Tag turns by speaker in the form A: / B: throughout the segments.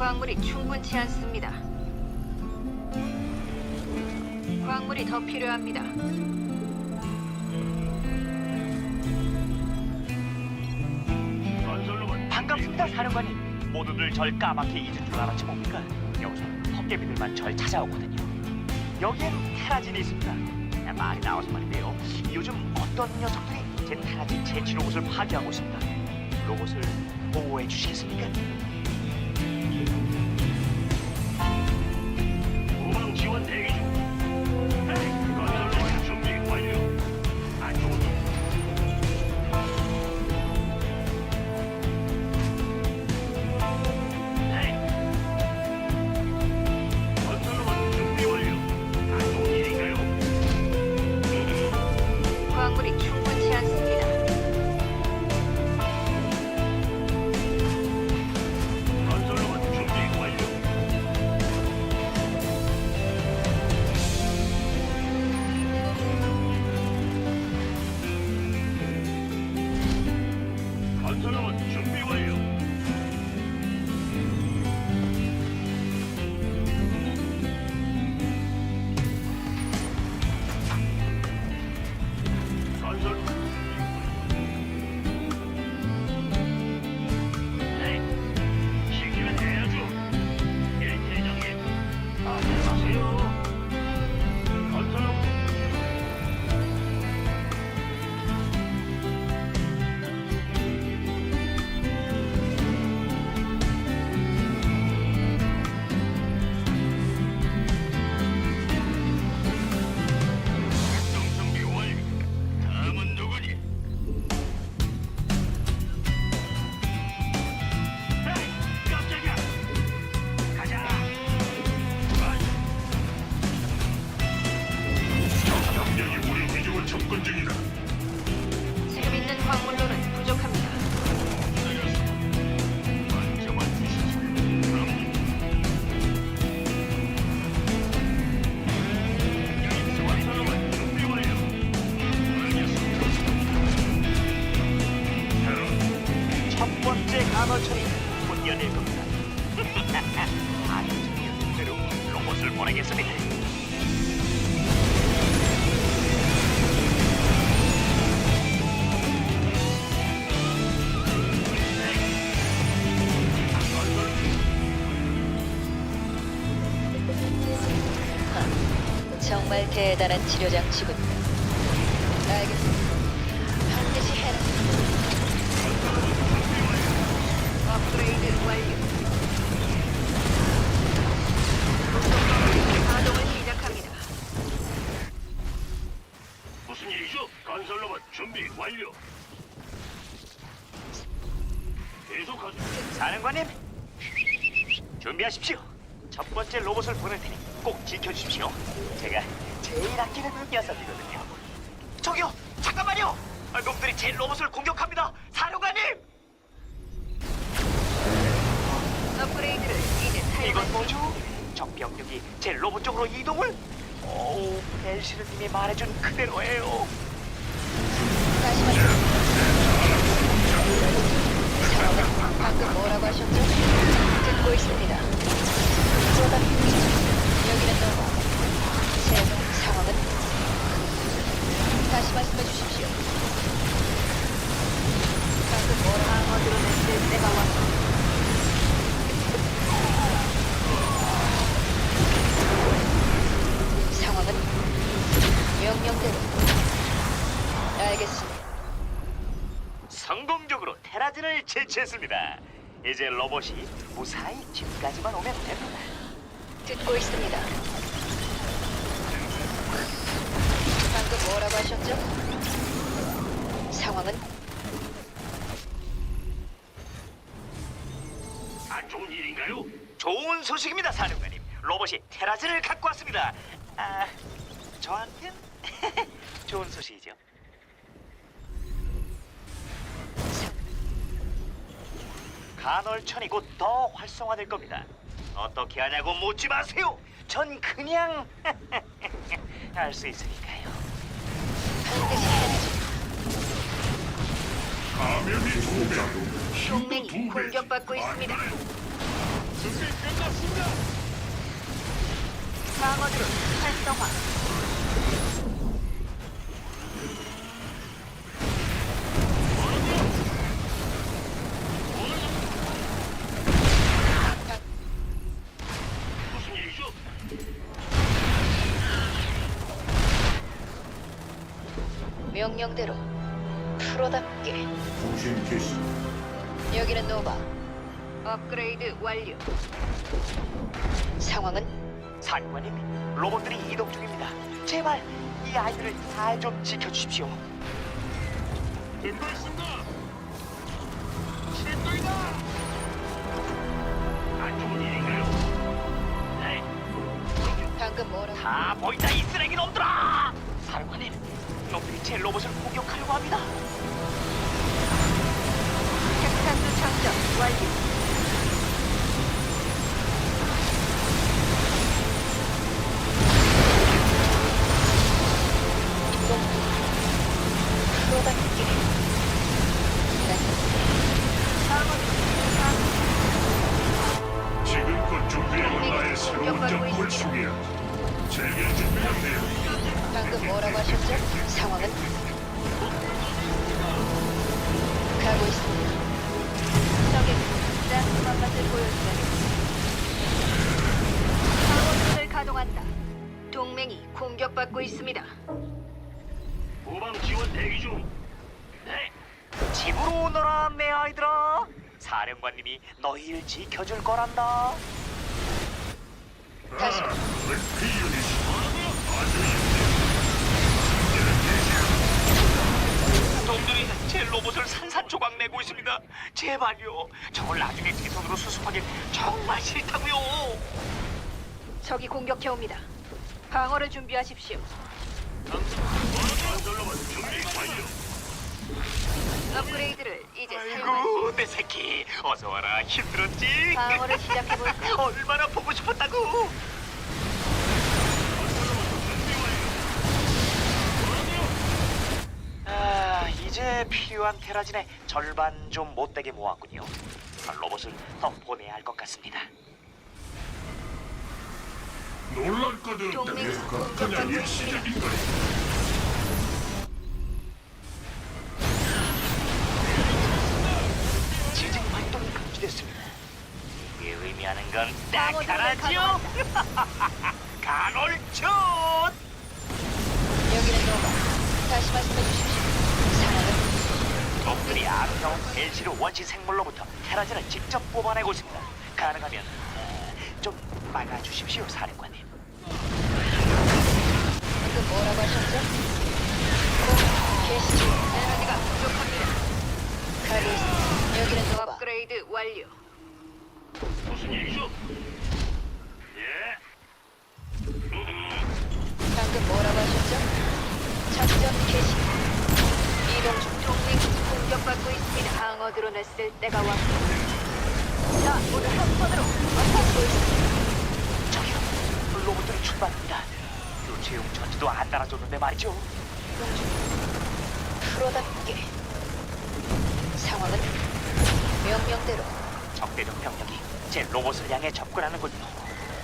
A: 광물이 충분치 않습니다. 광물이 더 필요합니다.
B: 반갑습니다, 사령관님. 모두들 절 까맣게 잊은 줄 알았지 뭡니까? 여기서 헛개비들만 절 찾아오거든요. 여기엔 테라진이 있습니다. 말이 나와서 말인데요. 요즘 어떤 녀석들이 제 테라진 채취 로봇을 파괴하고 있습니다. 로봇을 보호해 주시겠습니까? 보내겠습니다.
C: 정말 대단한 치료 장치군
B: 준비하십시오. 첫 번째 로봇을 보낼 테니 꼭 지켜주십시오. 제가 제일 아끼는 녀석이거든요. 저기요, 잠깐만요. 아, 놈들이 제 로봇을 공격합니다. 사령관님,
A: 업그레이드를 이제
B: 이건
A: 사용할
B: 뭐죠? 적 병력이 제 로봇 쪽으로 이동을? 오, 벨시르님이 말해준 그대로예요.
C: 다시 말씀. 상황은 방금 뭐라고 하셨죠? 듣고 있습니다. 쏘다 여기는 너무 최종 상황은 다시 말씀해 주십시오. 방금 뭐라고
A: 방어드로 냈을 때가 왔습니다.
C: 상황은 명령대로 알겠습니다.
B: 성공적으로 테라진을 제치했습니다. 이제 로봇이 무사히 집까지만 오면 됩니다.
C: 듣고 있습니다. 방금 뭐라고 하셨죠? 상황은
D: 안 좋은 일인가요?
B: 좋은 소식입니다, 사령관님. 로봇이 테라진을 갖고 왔습니다. 아, 저한텐 좋은 소식이죠. 간헐천이 곧 더 활성화될 겁니다. 어떻게 하냐고 묻지 마세요. 전 그냥 알 수 있으니까요.
C: 반드시.
D: 감염이 두 배.
A: 동맹이 공격받고 있습니다.
D: 준비 끝났습니다.
A: 방어드론 활성화.
C: 명령대로 프로답게
E: 통신 개시
C: 여기는 노바.
A: 업그레이드 완료.
C: 상황은
B: 사령관님, 로봇들이 이동 중입니다. 제발 이 아이들을 잘 좀 지켜주십시오.
D: 듣고 있습니다. 출동이다. 안 좋은 일인가요? 네.
C: 방금 뭐라고?
B: 다 보인다 이 쓰레기 놈들아! 놈들이 제 로봇을 공격하려고 합니다.
A: 핵탄두 장전 완료.
C: 방금 뭐라고 하셨죠? 상황은 가고 있습니다.
A: 적의 짠한 맛을 보여주다니. 방어드론을 가동한다. 동맹이 공격받고 있습니다.
D: 후방 지원 대기 중. 네.
B: 집으로 오너라 내 아이들아. 사령관님이 너희를 지켜줄 거란다.
C: 다시
D: 그 유닛이 아주
B: 놈들이 제 로봇을 산산조각 내고 있습니다. 제발요. 저걸 나중에 제 손으로 수습하기 정말 싫다고요.
A: 적이 공격해 옵니다. 방어를 준비하십시오. 업그레이드를 이제 사용할
B: 아이고 내 새끼 어서 와라 힘들었지?
A: 방어를 시작해 볼까?
B: 얼마나 보고 싶었다고? 아 이제 필요한 테라진의 절반 좀 못되게 모았군요. 로봇을 더 보내야 할 것 같습니다.
D: 놀랄 것도 없다. 그냥
A: 공격받고 있습니다.
D: 일시적인 거야.
B: 지진 활동이 감지됐습니다. 이게 의미하는 건 딱
A: 방어드론을
B: 하나죠. 간헐촌.
C: 여기는 노바. 다시 말씀해 주십시오.
B: 놈들이 아름다운 벨시르 원시 생물로부터 테라진을 직접 뽑아내고 있습니다. 가능하면 어, 좀 막아주십시오, 사령관님.
C: 방금 뭐라고 하셨죠? 공 개시
A: 에너지가 부족합니다.
C: 있습니다. 여기는 노바.
A: 업그레이드 완료. 방어드론을 쓸 때가 왔습니다. 자, 모두 한 번으로
C: 있습니다.
B: 저기요, 로봇들이 출발합니다. 교체용 전지도 안 달아줬는데 말이죠.
C: 프로답게 상황은 명령대로
B: 적대적 병력이 제 로봇을 향해 접근하는군요.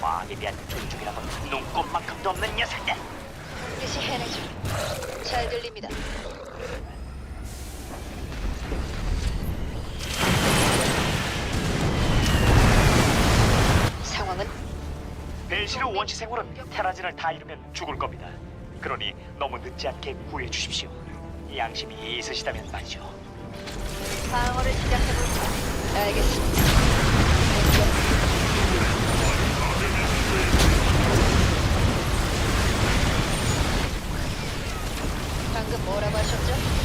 B: 과학에 대한 존중이란 건 눈꼽만큼도 없는 녀석들.
C: 반드시 해내죠. 잘 들립니다.
B: 벨시르 원시 생물은 테라진을 다 잃으면 죽을 겁니다. 그러니 너무 늦지 않게 구해 주십시오. 양심이 있으시다면 말이죠.
A: 방어를 시작해 볼까?
C: 알겠습니다. 방금 뭐라고 하셨죠?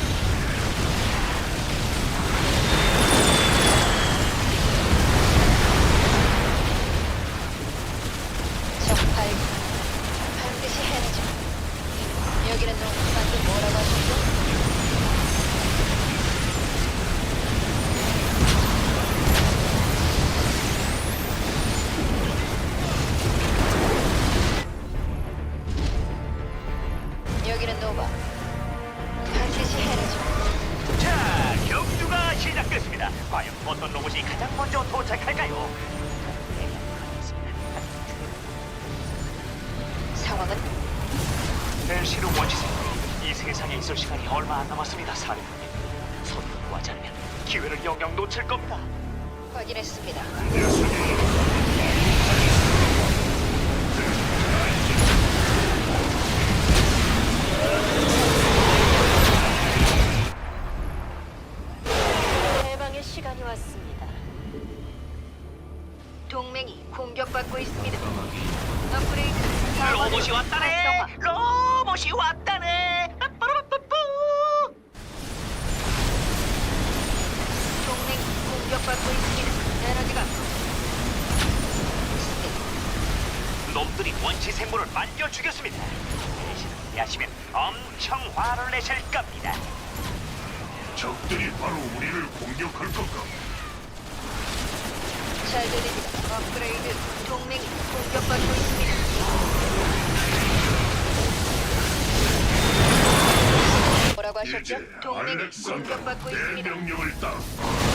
B: 놓칠 겁니다.
C: 확인했습니다.
A: 해방의 시간이 왔습니다. 동맹이 공격받고 있습니다. 업그레이드
B: 로봇이
C: 왔다
A: 동맹이 공격받고
D: 내
A: 있습니다.
D: 명령을 따.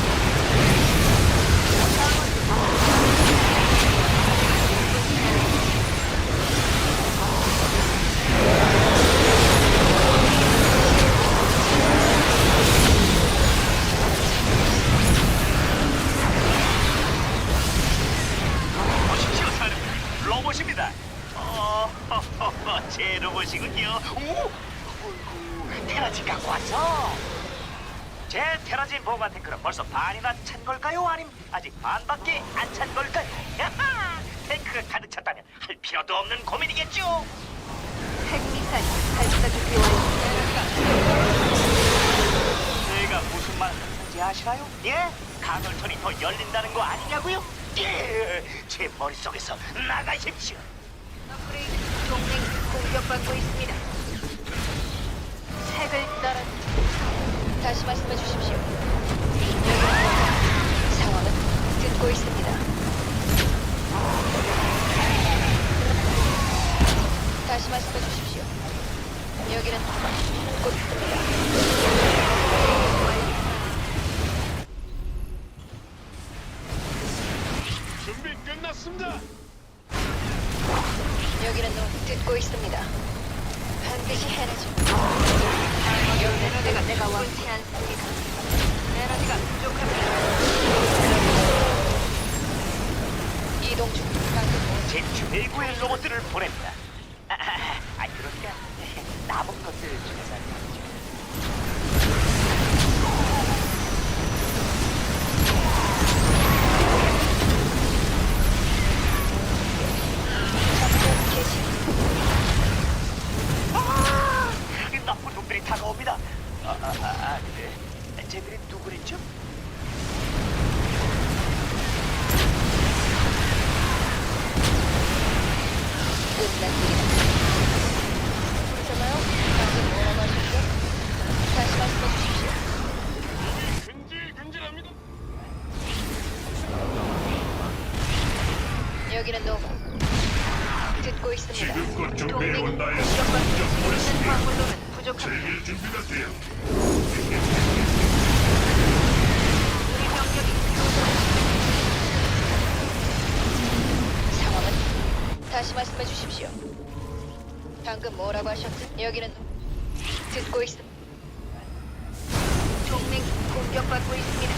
B: 아직 반밖에 안 찬 걸까요? 야하! 탱크가 가득 찼다면 할 필요도 없는 고민이겠죠.
A: 핵미사일 발사 준비 완료.
B: 제가 무슨 말을 하는지 아시나요? 예? 가설천이 더 열린다는 거 아니냐고요? 예! 제 머릿속에서 나가십시오.
A: 업그레이드 동맹이 공격받고 있습니다. 색을 따라
C: 다시 말씀해 주십시오. 듣고 있습니다. 다시 말씀해 주십시오. 여기는 곧 듭니다.
D: 준비 끝났습니다.
C: 여기는 너 듣고 있습니다. 반드시 해내
B: 아, 아, 아, 아 근데 쟤들이 누구랬죠?
C: 다시 말씀해 주십시오. 방금 뭐라고 하셨지? 여기는 듣고 있음.
A: 동맹이 공격받고 있습니다.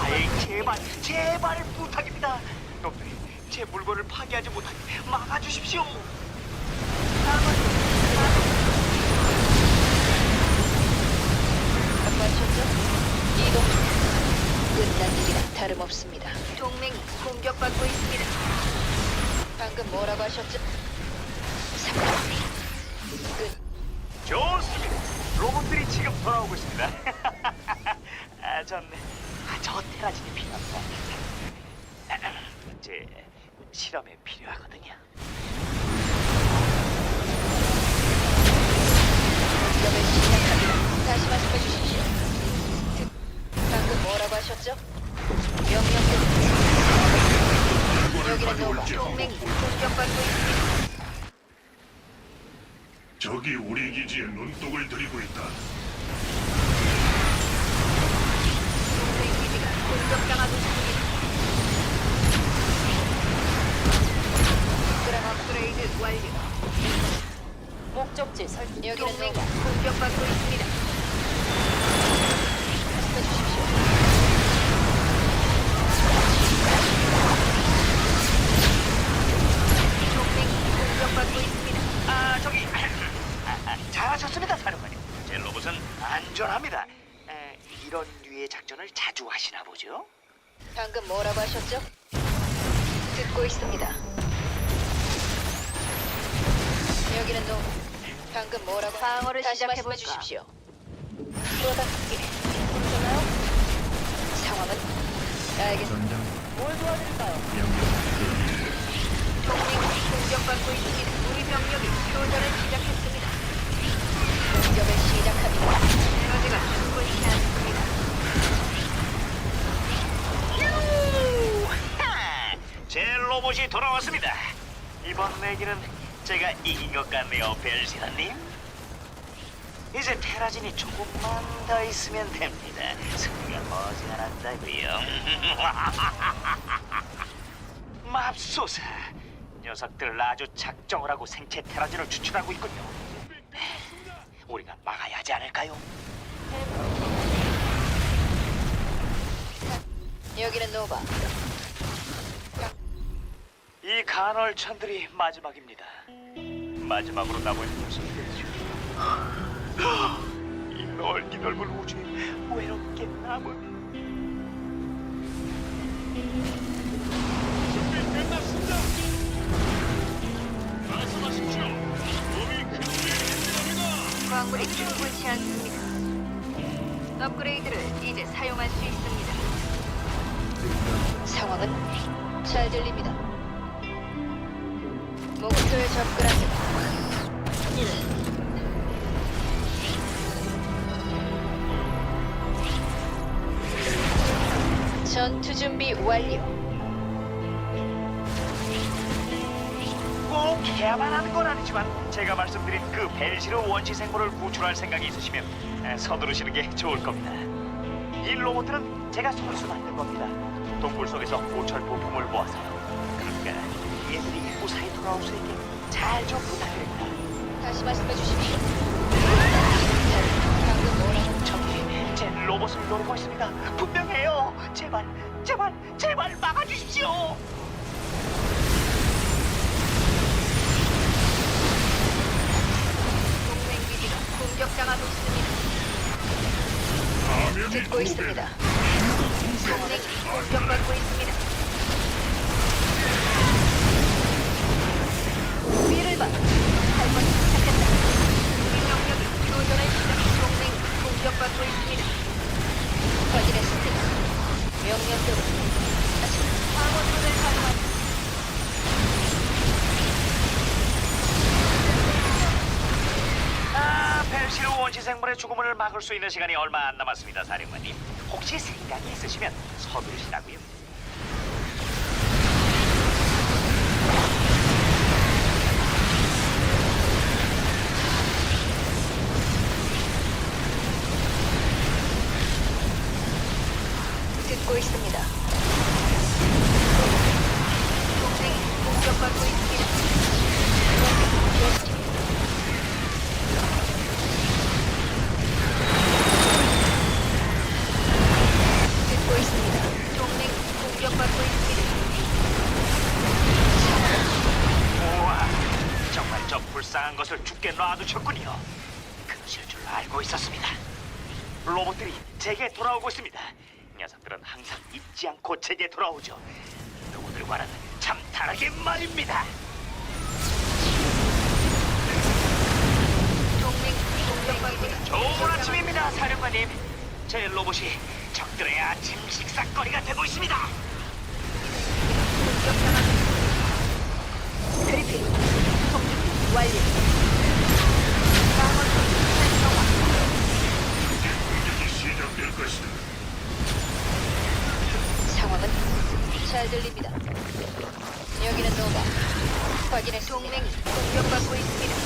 B: 아이
A: 공격받고
B: 제발 제발 부탁입니다. 놈들이 제 물건을 파괴하지 못하게 막아주십시오.
C: 뭐라고 하셨죠? 이동 중. 끝난 일이라 다름없습니다.
A: 동맹이 공격받고 있습니다.
C: 방금 뭐라고 하셨죠? 상황 끝.
B: 좋습니다. 로봇들이 지금 돌아오고 있습니다. 아, 전, 아, 저 테라진이 필요합니다. 제 실험에 필요하거든요.
C: 공격을 시작합니다. 다시 말씀해 주십시오. 뭐라고 하셨죠?
D: 물건을
C: 여기는 노바.
D: 가져올지
A: 동맹이
D: 한번
A: 공격받고 있습니다.
D: 적이 우리 기지에 눈독을 들이고 있다.
A: 동맹 기지가 공격당하고 있습니다. 업그레이드 완료.
C: 목적지 설 여기는
A: 동맹이
C: 노바.
A: 공격받고 있습니다.
B: 작전을 자주 하시나 보죠?
C: 방금 뭐라고 하셨죠? 듣고 있습니다. 여기는 노. 방금 뭐라고?
A: 방어를
C: 다시? 말씀해 주십시오. 프로답게 부르셨나요? 상황은 알겠습니다. 뭘 도와드릴까요?
A: 동맹이 공격받고 있습니다. 우리 병력이 교전을 시작했습니다.
C: 공격을 시작합니다.
A: 에너지가 충분치 않습니다.
B: 로봇이 돌아왔습니다. 이번 내기는 제가 이긴 것 같네요 벨시라님. 이제 테라진이 조금만 더 있으면 됩니다. 승리가 머지않았다고요. 맙소사. 녀석들 아주 작정을 하고 생체 테라진을 추출하고 있군요. 우리가 막아야 하지 않을까요?
C: 여기는 노바.
B: 이 간헐천들이 마지막입니다. 마지막으로 남은 녀석들이죠. 이 넓기 넓은 우주에 외롭게 남은
D: 준비 끝났습니다. 말씀하십시오. 몸이 근질근질합니다.
A: 광물이 충분치 않습니다. 업그레이드를 이제 사용할 수 있습니다.
C: 상황은 잘 들립니다. 목표에 접근합니다. 전투 준비 완료.
B: 꼭 해야만 하는 건 아니지만 제가 말씀드린 그 벨시르 원시 생물을 구출할 생각이 있으시면 에, 서두르시는 게 좋을 겁니다. 이 로봇들은 제가 손수 만든 겁니다. 동굴 속에서 고철 부품을 모아서요. 그러니까 무사히 돌아올 수 있게 잘 좀 부탁드립니다.
C: 다시 말씀해. 방금?
B: 저기 제 로봇을 노리고 있습니다. 분명해요. 제발, 제발, 제발 막아주십시오.
A: 동맹 기지가 공격당하고 있습니다.
C: 듣고. 있습니다.
A: 동맹이 공격받고 있습니다.
B: 아, 벨시르 원시 생물의 죽음을 막을 수 있는 시간이 얼마 안 남았습니다, 사령관님. 혹시 생각이 있으시면 서두르시라고요.
C: 있습니다.
A: 동맹이 공격받고 있습니다.
B: 불쌍한 것을 죽게 놔두셨군요. 그러실 줄 알고 있었습니다. 로봇들이 제게 돌아오고 있습니다. 녀석들은 항상 잊지 않고 제게 돌아오죠. 누구들과는 참 다르게 말입니다. 좋은 아침입니다, 사령관님. 제 로봇이 적들의 아침 식사거리가 되고 있습니다.
A: 완료.
D: 공격이 시작될 것이다.
C: 상황은 잘 들립니다. 여기는 노바. 확인했습니다.
A: 동맹이 공격받고
E: 있습니다.